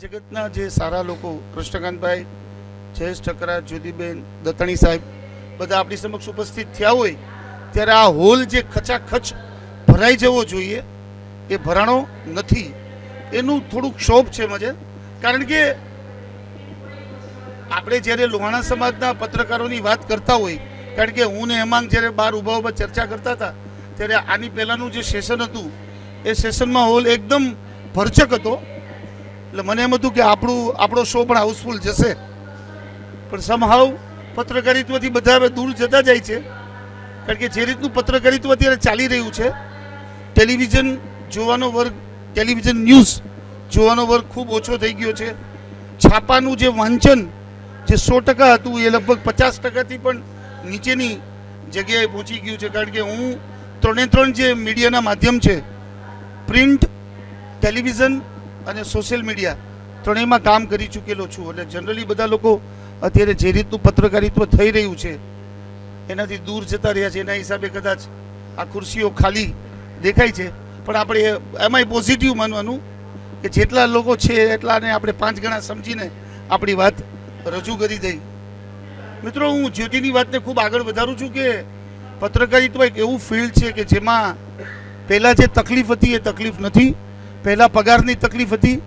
જગતના જે સારા લોકો, કૃષ્ણકાંતભાઈ, જયેશ ઠકરા, જ્યોતિબેન, દત્તણી સાહેબ, બધા આપણી સમક્ષ ઉપસ્થિત થયા હોય, ત્યારે આ હોલ જે ખચાખચ ભરાઈ જવો જોઈએ, એ ભરાણો નથી. એનું થોડુંક શોભ છે મજે. કારણ કે આપણે જ્યારે લોહાણા સમાજના પત્રકારોની વાત કરતા હોય, કારણ કે હું ને હેમાંગ જ્યારે બહાર ઊભા ઊભા ચર્ચા કરતા હતા, ત્યારે આની પહેલાંનું જે સેશન હતું, એ સેશનમાં હોલ એકદમ ભરચક હતો. એટલે મને એમ હતું કે આપણું, આપણો શો પણ હાઉસફુલ જશે. પણ સમહાવ પત્રકારિત્વથી બધા હવે દૂર જતા જાય છે. કારણ કે જે રીતનું પત્રકારિત્વ અત્યારે ચાલી રહ્યું છે ટેલિવિઝન જોવાનો વર્ગ ટેલિવિઝન ન્યૂઝ જોવાનો વર્ગ ખૂબ ઓછો થઈ ગયો છે. છાપાનું જે વાંચન, જે સો ટકા હતું, એ લગભગ પચાસ ટકાથી પણ નીચેની જગ્યાએ પહોંચી ગયું છે. કારણ કે હું ત્રણે ત્રણ જે મીડિયાના માધ્યમ છે પ્રિન્ટ ટેલિવિઝન અને સોશિયલ મીડિયા ત્રણેયમાં કામ કરી ચૂકેલો છું. એટલે જનરલી બધા લોકો અત્યારે જે રીતનું પત્રકારિત્વ થઈ રહ્યું છે, એનાથી દૂર જતા રહ્યા છે. એના હિસાબે કદાચ આ ખુરશીઓ ખાલી દેખાય છે. પણ આપણે એમાંય પોઝિટિવ માનવાનું કે જેટલા લોકો છે એટલાને આપણે પાંચ ગણા સમજીને આપણી વાત રજૂ કરી દઈ. મિત્રો, હું જ્યોતિની વાતને ખૂબ આગળ વધારું છું કે પત્રકારિત્વ એક એવું ફિલ્ડ છે કે જેમાં પહેલાં જે તકલીફ હતી એ તકલીફ નથી. પહેલાં પગારની તકલીફ હતી.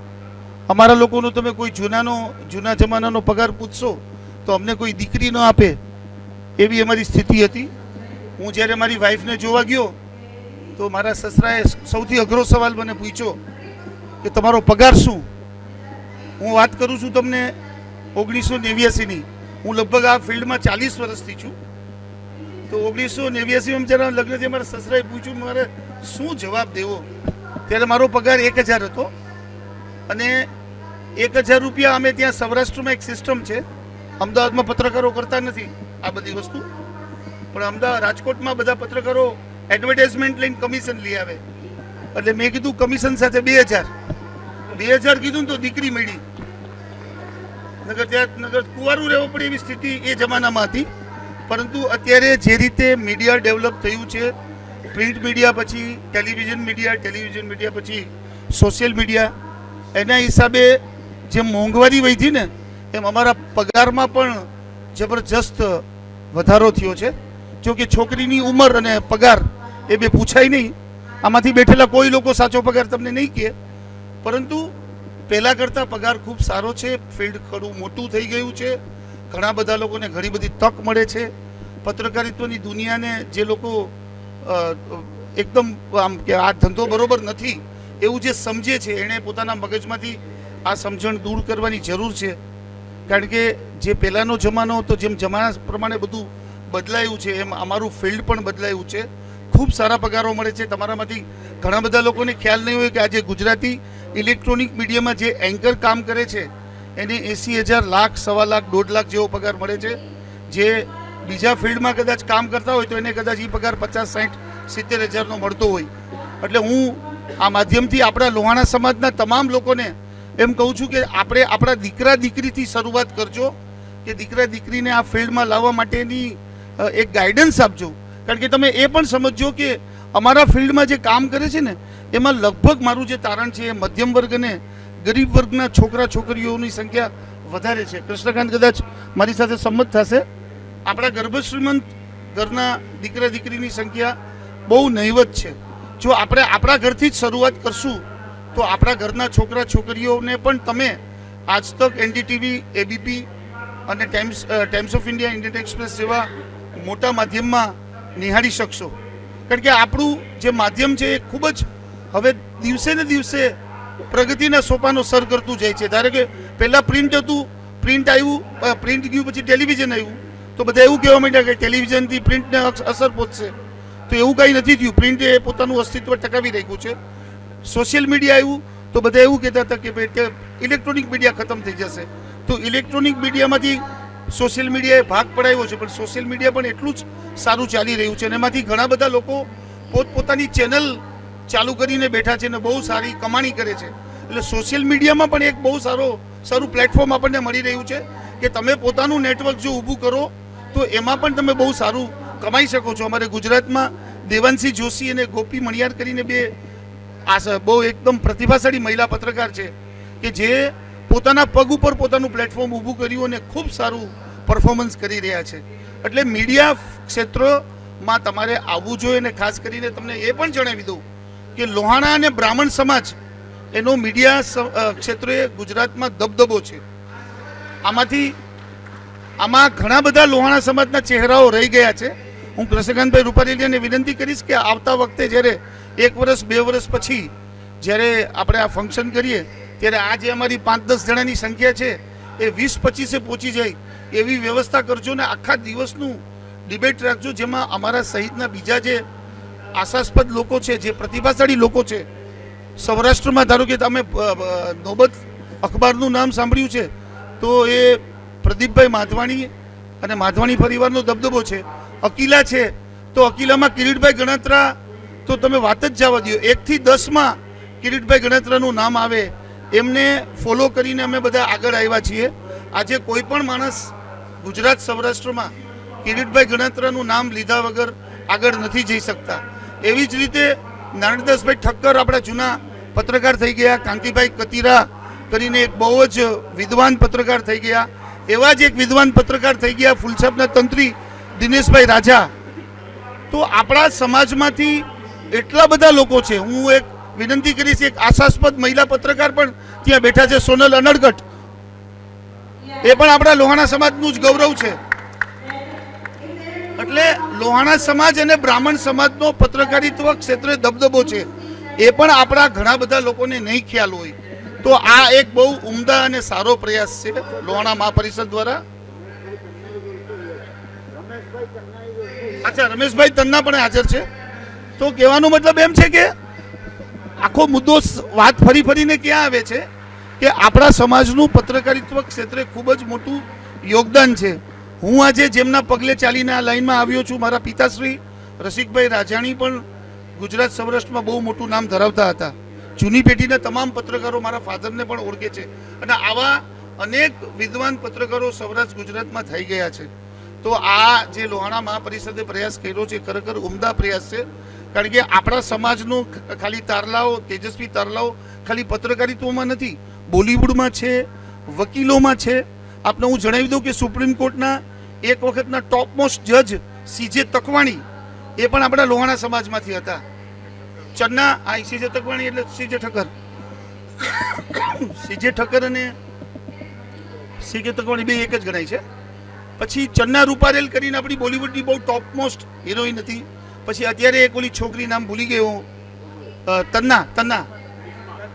અમારા લોકોનો તમે કોઈ જૂનાનો, જૂના જમાનાનો પગાર પૂછશો, તો અમને કોઈ દીકરી ન આપે એવી અમારી સ્થિતિ હતી. હું જ્યારે મારી વાઈફને જોવા ગયો, તો મારા સસરાએ સૌથી અઘરો સવાલ મને પૂછ્યો કે તમારો પગાર શું? હું વાત કરું છું તમને ઓગણીસો નેવ્યાસીની. હું લગભગ આ ફિલ્ડમાં ચાલીસ વર્ષથી છું. તો ઓગણીસો નેવ્યાસીમાં જ્યારે લગ્ન છે, મારા સસરાએ પૂછ્યું, મારે શું જવાબ દેવો? ત્યારે મારો પગાર એક હજાર હતો અને એક હજાર રૂપિયા અમે ત્યાં સૌરાષ્ટ્રમાં એક સિસ્ટમ છે. અમદાવાદમાં પત્રકારો કરતા નથી આ બધી વસ્તુ. પણ અમદાવાદ, રાજકોટમાં બધા પત્રકારો એડવર્ટાઇઝમેન્ટ લઈને કમિશન લઈ આવે. એટલે મેં કીધું કમિશન સાથે બે હજાર. બે હજાર કીધું તો દીકરી મળી. નગર ત્યાં નગર કુંવારું રહેવું પડે એવી સ્થિતિ એ જમાનામાં હતી. પરંતુ અત્યારે જે રીતે મીડિયા ડેવલપ થયું છે પ્રિન્ટ મીડિયા પછી ટેલિવિઝન મીડિયા ટેલિવિઝન મીડિયા પછી સોશિયલ મીડિયા એના હિસાબે જે મોંઘવારી વધી ને, એમ અમારા પગારમાં પણ જબરજસ્ત વધારો થયો છે. જો કે છોકરીની ઉંમર અને પગાર એ બે પૂછાય નહીં. આમાંથી બેઠેલા કોઈ લોકો સાચો પગાર તમને નહીં કહે. પરંતુ પહેલાં કરતાં પગાર ખૂબ સારો છે, ફિલ્ડ ઘણું મોટું થઈ ગયું છે. ઘણા બધા લોકોને ઘણી બધી તક મળે છે. પત્રકારિત્વની દુનિયાને જે લોકો એકદમ આમ કે આ ધંધો બરોબર નથી, એવું જે સમજે છે, એણે પોતાના મગજમાંથી આ સમજણ દૂર કરવાની જરૂર છે. કારણ કે જે પહેલાંનો જમાનો હતો, જેમ જમાના પ્રમાણે બધું બદલાયું છે, એમ અમારું ફિલ્ડ પણ બદલાયું છે. ખૂબ સારા પગારો મળે છે. તમારામાંથી ઘણા બધા લોકોને ખ્યાલ નહીં હોય કે આજે ગુજરાતી ઇલેક્ટ્રોનિક મીડિયામાં જે એન્કર કામ કરે છે, એને એંસી હજાર લાખ, સવા લાખ, દોઢ લાખ જેવો પગાર મળે છે, જે બીજા ફિલ્ડમાં કદાચ કામ કરતા હોય તો એને કદાચ એ પગાર પચાસ, સાઠ, સિત્તેર હજારનો મળતો હોય. એટલે હું આ માધ્યમથી આપણા લોહાણા સમાજના તમામ લોકોને એમ કહું છું કે આપણે આપણા દીકરા દીકરીથી શરૂઆત કરજો કે દીકરા દીકરીને આ ફિલ્ડમાં લાવવા માટેની એક ગાઈડન્સ આપજો. કારણ કે તમે એ પણ સમજજો કે અમારા ફિલ્ડમાં જે કામ કરે છે ને, એમાં લગભગ મારું જે તારણ છે એ મધ્યમ વર્ગ અને ગરીબ વર્ગના છોકરા છોકરીઓની સંખ્યા વધારે છે. કૃષ્ણકાંત કદાચ મારી સાથે સંમત થશે? આપણા ગર્ભશ્રીમંત ઘરના દીકરા દીકરીની સંખ્યા બહુ નહીવત છે. જો આપણે આપણા ઘરથી જ શરૂઆત કરશું, તો આપણા ઘરના છોકરા છોકરીઓને પણ તમે આજ તક એનડીટીવી, એબીપી અને Times Times of India, Indian Express જેવા મોટા માધ્યમમાં નિહાળી શકશો. કારણ કે આપણું જે માધ્યમ છે એ ખૂબ જ હવે દિવસે ને દિવસે પ્રગતિના સોપાનો સર કરતું જાય છે. ધારો કે પહેલાં પ્રિન્ટ હતું પ્રિન્ટ આવ્યું પ્રિન્ટ ગયું પછી ટેલિવિઝન આવ્યું. તો બધા એવું કહેવા માંડ્યા કે ટેલિવિઝનથી પ્રિન્ટને અસર પહોંચશે. તો એવું કાંઈ નથી થયું. પ્રિન્ટે પોતાનું અસ્તિત્વ ટકાવી રાખ્યું છે. સોશિયલ મીડિયા આવ્યું તો બધા એવું કહેતા હતા કે ભાઈ ઇલેક્ટ્રોનિક મીડિયા ખતમ થઈ જશે. તો ઇલેક્ટ્રોનિક મીડિયામાંથી સોશિયલ મીડિયાએ ભાગ પડાવ્યો છે. પણ સોશિયલ મીડિયા પણ એટલું જ સારું ચાલી રહ્યું છે. અને એમાંથી ઘણા બધા લોકો પોતપોતાની ચેનલ ચાલુ કરીને બેઠા છે અને બહુ સારી કમાણી કરે છે. એટલે સોશિયલ મીડિયામાં પણ એક બહુ સારો, સારું પ્લેટફોર્મ આપણને મળી રહ્યું છે કે તમે પોતાનું નેટવર્ક જો ઊભું કરો તો એમાં પણ તમે બહુ સારું કમાઈ શકો છો. અમારે ગુજરાતમાં દેવાંશી જોશી અને ગોપી મણિયાર કરીને બે આ બહુ એકદમ પ્રતિભાશાળી મહિલા પત્રકાર છે કે જે પોતાના પગ ઉપર પોતાનું પ્લેટફોર્મ ઊભું કર્યું અને ખૂબ સારું પરફોર્મન્સ કરી રહ્યા છે. એટલે મીડિયા ક્ષેત્રમાં તમારે આવવું જોઈએ અને ખાસ કરીને તમને એ પણ જણાવી દઉં કે લોહાણા અને બ્રાહ્મણ સમાજ એનો મીડિયા ક્ષેત્રે ગુજરાતમાં દબદબો છે. આમાંથી આમાં ઘણા બધા લોહાણા સમાજના ચહેરાઓ રહી ગયા છે. હું કૃષ્ણકાંતભાઈ રૂપારેલિયાને વિનંતી કરીશ કે આવતા વખતે જ્યારે એક વર્ષ, બે વર્ષ પછી જ્યારે આપણે આ ફંક્શન કરીએ, ત્યારે આ જે અમારી પાંચ દસ જણાની સંખ્યા છે, એ વીસ પચીસે પહોંચી જાય એવી વ્યવસ્થા કરજો ને આખા દિવસનું ડિબેટ રાખજો, જેમાં અમારા સહિતના બીજા જે આશાસ્પદ લોકો છે, જે પ્રતિભાશાળી લોકો છે, સૌરાષ્ટ્રમાં ધારો કે તમે નોબત અખબારનું નામ સાંભળ્યું છે, તો એ પ્રદીપભાઈ માધવાણી અને માધવાણી પરિવારનો દબદબો છે. અકીલા છે. તો અકીલામાં કિરીટભાઈ ગણત્રા, તો તમે વાત જ જવા દો એકથી દસમાં કિરીટભાઈ ગણત્રાનું નામ આવે. એમને ફોલો કરીને અમે બધા આગળ આવ્યા છીએ. આજે કોઈ પણ માણસ ગુજરાત સૌરાષ્ટ્રમાં કિરીટભાઈ ગણત્રાનું નામ લીધા વગર આગળ નથી જઈ શકતા. એવી જ રીતે નારાયણદાસભાઈ ઠક્કર આપણા જૂના પત્રકાર થઈ ગયા, કાંતિભાઈ કતીરા કરીને એક બહુ જ વિદ્વાન પત્રકાર થઈ ગયા. એવા જ એક વિદ્વાન પત્રકાર થઈ ગયા ફૂલછાપના તંત્રી દિનેશભાઈ રાજા. તો આપણા સમાજમાંથી એટલા બધા લોકો છે. હું એક વિનંતી કરીશ, એક આશાસ્પદ મહિલા પત્રકાર પણ ત્યાં બેઠા છે, સોનલ અનડગટ. એ પણ આપણા લોહાણા સમાજનું જ ગૌરવ છે. એટલે લોહાણા સમાજ અને બ્રાહ્મણ સમાજનો પત્રકારિત્વ ક્ષેત્રે દબદબો છે. એ પણ આપણા ઘણા બધા લોકોને નહીં ખ્યાલ હોય. તો આ એક બહુ ઉમદા અને સારો પ્રયાસ છે લોહાણા મહાપરિષદ દ્વારા. અચ્છા, રમેશભાઈ તન્ના પણ હાજર છે. તો કહેવાનો મતલબ એમ છે કે આખો મુદ્દો વાત ફરી ફરીને ક્યાં આવે છે કે આપણા સમાજનું પત્રકારિત્વ ક્ષેત્રે ખૂબ જ મોટું યોગદાન છે. હું આજે જેમના પગલે ચાલીને આ લાઈનમાં આવ્યો છું, મારા પિતાશ્રી રસિકભાઈ રાજાણી પણ ગુજરાત સૌરાષ્ટ્રમાં બહુ મોટું નામ ધરાવતા હતા. જૂની પેઢીના તમામ પત્રકારો મારા ફાધરને પણ ઓળખે છે. અને આવા અનેક વિદ્વાન પત્રકારો સૌરાષ્ટ્ર ગુજરાતમાં થઈ ગયા છે. તો આ જે લોહાણા મહાપરિષદે પ્રયાસ કર્યો છે, ખરેખર ઉમદા પ્રયાસ છે. કારણ કે આપણા સમાજનું ખાલી તારલાઓ, તેજસ્વી તારલાઓ, ખાલી પત્રકારિત્વમાં નથી, બોલિવૂડમાં છે, વકીલોમાં છે. આપને હું જણાવી દઉં કે સુપ્રીમ કોર્ટના એક વખતના ટોપ મોસ્ટ જજ સીજે તકવાણી એ પણ આપણા લોહાણા સમાજમાંથી હતા. ચન્ના, આ સીજે તકવાણી એટલે સીજે ઠક્કર. સીજે ઠક્કર અને સીજે તકવાણી બે એક જ ગણાય છે. પછી ચન્ના રૂપારેલ કરીને આપણી બોલિવૂડની બહુ ટોપ મોસ્ટ હિરોઈન હતી. પછી અત્યારે એક ઓલી છોકરી નામ ભૂલી ગયો તન્ના તન્ના.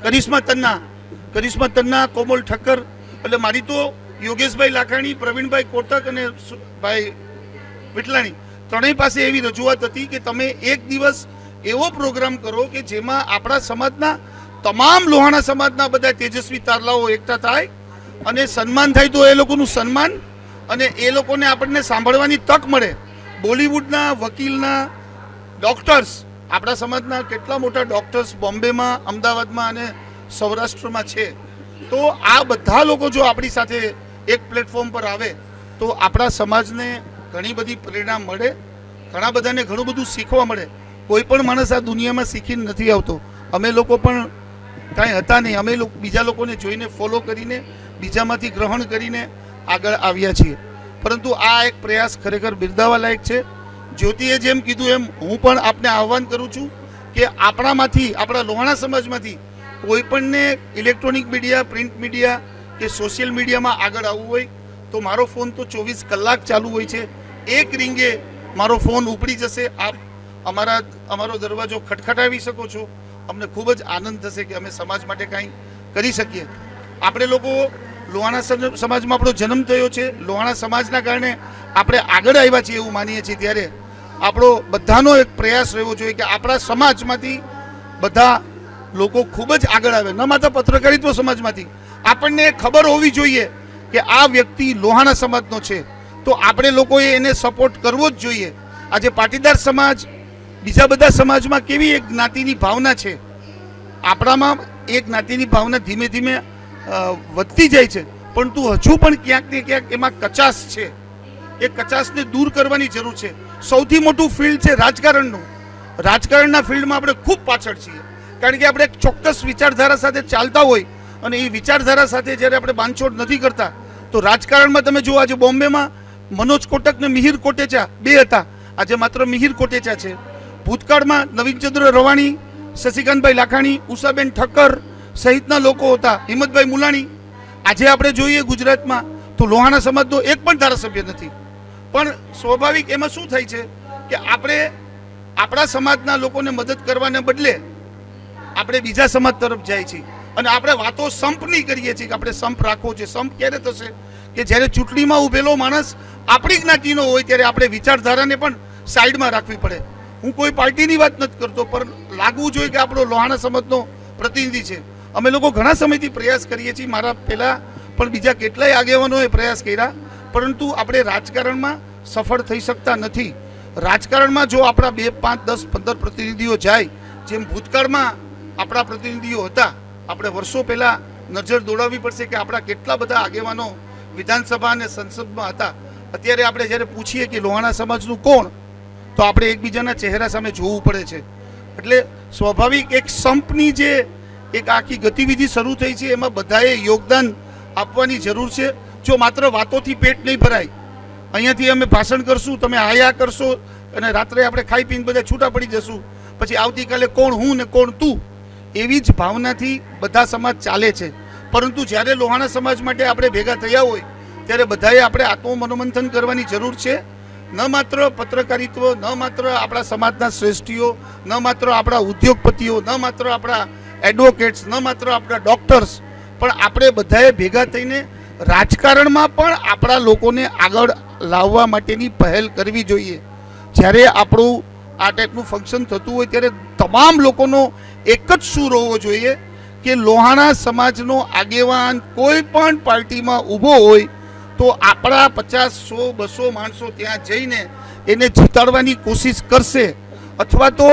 કરિશ્મા તન્ના. કરિશ્મા તન્ના, કોમલ ઠક્કર. એટલે મારી તો યોગેશભાઈ લાખાણી, પ્રવીણભાઈ કોટક અને ભાઈ વિટલાણી ત્રણેય પાસે એવી રજૂઆત હતી કે તમે એક દિવસ એવો પ્રોગ્રામ કરો કે જેમાં આપણા સમાજના તમામ લોહાણા સમાજના બધા તેજસ્વી તારલાઓ એકઠા થાય અને સન્માન થાય તો એ લોકોનું સન્માન અને એ લોકોને આપણને સાંભળવાની તક મળે. બોલિવૂડના વકીલના ડોક્ટર્સ, આપણા સમાજના કેટલા મોટા ડોક્ટર્સ બોમ્બેમાં, અમદાવાદમાં અને સૌરાષ્ટ્રમાં છે. તો આ બધા લોકો જો આપણી સાથે એક પ્લેટફોર્મ પર આવે તો આપણા સમાજને ઘણી બધી પ્રેરણા મળે, ઘણા બધાને ઘણું બધું શીખવા મળે. કોઈ પણ માણસ આ દુનિયામાં શીખીને નથી આવતો. અમે લોકો પણ કાંઈ હતા નહીં. અમે બીજા લોકોને જોઈને ફોલો કરીને, બીજામાંથી ગ્રહણ કરીને આગળ આવ્યા છીએ. પરંતુ આ એક પ્રયાસ ખરેખર બિરદાવા લાયક છે. જ્યોતિએ જેમ કીધું એમ, હું પણ આપને આહ્વાન કરું છું કે આપણામાંથી, આપણા લોહાણા સમાજમાંથી કોઈ પણને ઇલેક્ટ્રોનિક મીડિયા, પ્રિન્ટ મીડિયા કે સોશિયલ મીડિયામાં આગળ આવવું હોય, તો મારો ફોન તો ચોવીસ કલાક ચાલુ હોય છે. એક રીંગે મારો ફોન ઉપડી જશે. આપ અમારા અમારો દરવાજો ખટખટાવી શકો છો. અમને ખૂબ જ આનંદ થશે કે અમે સમાજ માટે કાંઈ કરી શકીએ. આપણે લોકો લોહાણા સમાજમાં આપણો જન્મ થયો છે. લોહાણા સમાજના કારણે આપણે આગળ આવ્યા છીએ એવું માનીએ છીએ. ત્યારે આપણો બધાનો એક પ્રયાસ રહેવો જોઈએ કે આપણા સમાજમાંથી બધા લોકો ખૂબ જ આગળ આવે. ન માત્ર પત્રકારિત્વ સમાજમાંથી. આપણને ખબર હોવી જોઈએ કે આ વ્યક્તિ લોહાણા સમાજનો છે. તો આપણે લોકોએ એને સપોર્ટ કરવો જ જોઈએ. આજે પાટીદાર સમાજ બીજા બધા સમાજમાં કેવી એક જ્ઞાતિની ભાવના છે? આપણામાં એ જ્ઞાતિની ભાવના ધીમે ધીમે વધતી જાય છે. પરંતુ હજુ પણ ક્યાંક ને ક્યાંક એમાં કચાશ છે. એ કચાશને દૂર કરવાની જરૂર છે. સૌથી મોટું ફિલ્ડ છે રાજકારણનું. રાજકારણના ફિલ્ડમાં આપણે ખૂબ પાછળ છીએ. કારણ કે આપણે એક ચોક્કસ વિચારધારા સાથે ચાલતા હોય અને એ વિચારધારા સાથે જ્યારે આપણે બાંધછોડ નથી કરતા, તો રાજકારણમાં તમે જુઓ, આજે બોમ્બેમાં મનોજ કોટક ને મિહિર કોટેચા બે હતા. આજે માત્ર મિહિર કોટેચા છે. ભૂતકાળમાં નવીનચંદ્ર રવાણી, શશિકાંતભાઈ લાખાણી, ઉષાબેન ઠક્કર સહિતના લોકો હતા. હિંમતભાઈ મુલાણી. આજે આપણે જોઈએ ગુજરાતમાં તો લોહાણા સમાજનો એક પણ ધારાસભ્ય નથી. પણ સ્વાભાવિક એમાં શું થાય છે કે આપણે આપણા સમાજના લોકોને મદદ કરવાને બદલે આપણે બીજા સમાજ તરફ જાય છીએ અને આપણે વાતો સંપની કરીએ છીએ કે આપણે સંપ રાખવો છે. સંપ ક્યારે થશે? કે જ્યારે ચૂંટણીમાં ઉભેલો માણસ આપણી જ્ઞાતિનો હોય ત્યારે આપણે વિચારધારાને પણ સાઈડમાં રાખવી પડે. હું કોઈ પાર્ટીની વાત નથી કરતો, પણ લાગવું જોઈએ કે આપણો લોહાણા સમાજનો પ્રતિનિધિ છે. અમે લોકો ઘણા સમયથી પ્રયાસ કરીએ છીએ મારા પહેલાં પણ બીજા કેટલાય આગેવાનોએ પ્રયાસ કર્યા, પરંતુ આપણે રાજકારણમાં સફળ થઈ શકતા નથી. રાજકારણમાં જો આપણા બે, પાંચ, દસ, પંદર પ્રતિનિધિઓ જાય, જેમ ભૂતકાળમાં આપણા પ્રતિનિધિઓ હતા, આપણે વર્ષો પહેલાં નજર દોડાવવી પડશે કે આપણા કેટલા બધા આગેવાનો વિધાનસભા અને સંસદમાં હતા. અત્યારે આપણે જ્યારે પૂછીએ કે લોહાણા સમાજનું કોણ તો આપણે એકબીજાના ચહેરા સામે જોવું પડે છે. એટલે સ્વાભાવિક એક સંપની જે એક આખી ગતિવિધિ શરૂ થઈ છે, એમાં બધાએ યોગદાન આપવાની જરૂર છે. જો માત્ર વાતોથી પેટ નહીં ભરાય, અહીંયાથી અમે ભાષણ કરશું, તમે આયા કરશો અને રાત્રે આપણે ખાઈ પીને બધા છૂટા પડી જશું. પછી આવતીકાલે કોણ હું ને કોણ તું? એવી જ ભાવનાથી બધા સમાજ ચાલે છે. પરંતુ જ્યારે લોહાણા સમાજ માટે આપણે ભેગા થયા હોય, ત્યારે બધાએ આપણે આત્મમનોમંથન કરવાની જરૂર છે. ન માત્ર પત્રકારિત્વ, ન માત્ર આપણા સમાજના શ્રેષ્ઠીઓ, ન માત્ર આપણા ઉદ્યોગપતિઓ, ન માત્ર આપણા એડવોકેટ્સ ન માત્ર આપણા ડોક્ટર્સ પણ આપણે બધાએ ભેગા થઈને રાજકારણમાં પણ આપણા લોકોને આગળ લાવવા માટેની પહેલ કરવી જોઈએ. જ્યારે આપણું આ ટાઈપનું ફંક્શન થતું હોય ત્યારે તમામ લોકોનો એક જ સૂર હોવો જોઈએ કે લોહાણા સમાજનો આગેવાન કોઈ પણ પાર્ટીમાં ઊભો હોય તો આપણા પચાસ સો, બસો માણસો ત્યાં જઈને એને જીતાડવાની કોશિશ કરશે. અથવા તો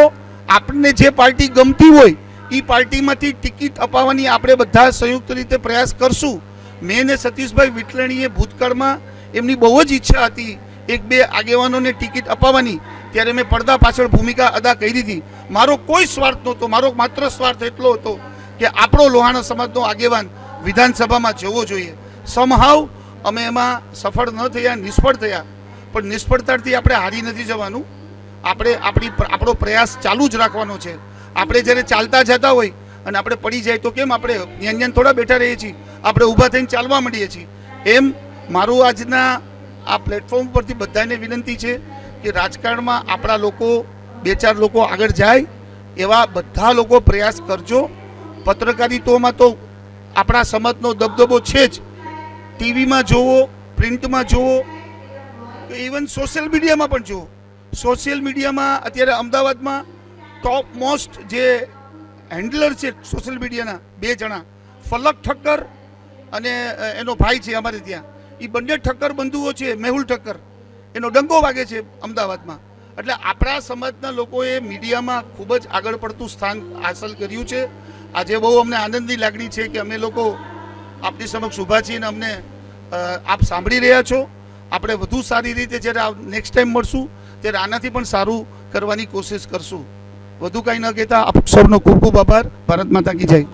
આપણને જે પાર્ટી ગમતી હોય એ પાર્ટીમાંથી ટિકિટ અપાવવાની આપણે બધા સંયુક્ત રીતે પ્રયાસ કરશું. મેં ને સતીશભાઈ વિટલણીએ ભૂતકાળમાં એમની બહુ જ ઈચ્છા હતી એક બે આગેવાનોને ટિકિટ અપાવવાની. ત્યારે મેં પડદા પાછળ ભૂમિકા અદા કરી હતી મારો કોઈ સ્વાર્થ નહોતો, મારો માત્ર સ્વાર્થ એટલો હતો કે આપણો લોહાણા સમાજનો આગેવાન વિધાનસભામાં જવો જોઈએ. સમહાવ અમે એમાં સફળ ન થયા, નિષ્ફળ થયા. પણ નિષ્ફળતાથી આપણે હારી નથી જવાનું. આપણે આપણી આપણો પ્રયાસ ચાલુ જ રાખવાનો છે. આપણે જ્યારે ચાલતા જતા હોય અને આપણે પડી જાય તો કેમ આપણે ન્યાન થોડા બેઠા રહીએ છીએ? આપણે ઊભા થઈને ચાલવા માંડીએ છીએ. એમ મારું આજના આ પ્લેટફોર્મ પરથી બધાને વિનંતી છે કે રાજકારણમાં આપણા લોકો, બે ચાર લોકો આગળ જાય, એવા બધા લોકો પ્રયાસ કરજો. પત્રકારિત્વમાં તો આપણા સમાજનો દબદબો છે જ. ટીવીમાં જોવો પ્રિન્ટમાં જોવો ઇવન સોશિયલ મીડિયામાં પણ જુઓ. સોશિયલ મીડિયામાં અત્યારે અમદાવાદમાં ટોપ મોસ્ટ જે હેન્ડલર છે સોશિયલ મીડિયાના બે જણા. ફલક ઠક્કર અને એનો ભાઈ છે અમારે ત્યાં. એ બંને ઠક્કર બંધુઓ છે, મેહુલ ઠક્કર. એનો ડંકો વાગે છે અમદાવાદમાં. એટલે આપણા સમાજના લોકોએ મીડિયામાં ખૂબ જ આગળ પડતું સ્થાન હાંસલ કર્યું છે. આજે બહુ અમને આનંદની લાગણી છે કે અમે લોકો આપની સમક્ષ ઊભા છીએ અમને આપ સાંભળી રહ્યા છો. આપણે વધુ સારી રીતે જ્યારે નેક્સ્ટ ટાઈમ મળશું, ત્યારે આનાથી પણ સારું કરવાની કોશિશ કરશું. વધુ કાંઈ ન કહેતા, આપ સૌનો ખૂબ ખૂબ આભાર. ભારત માતા કી જય.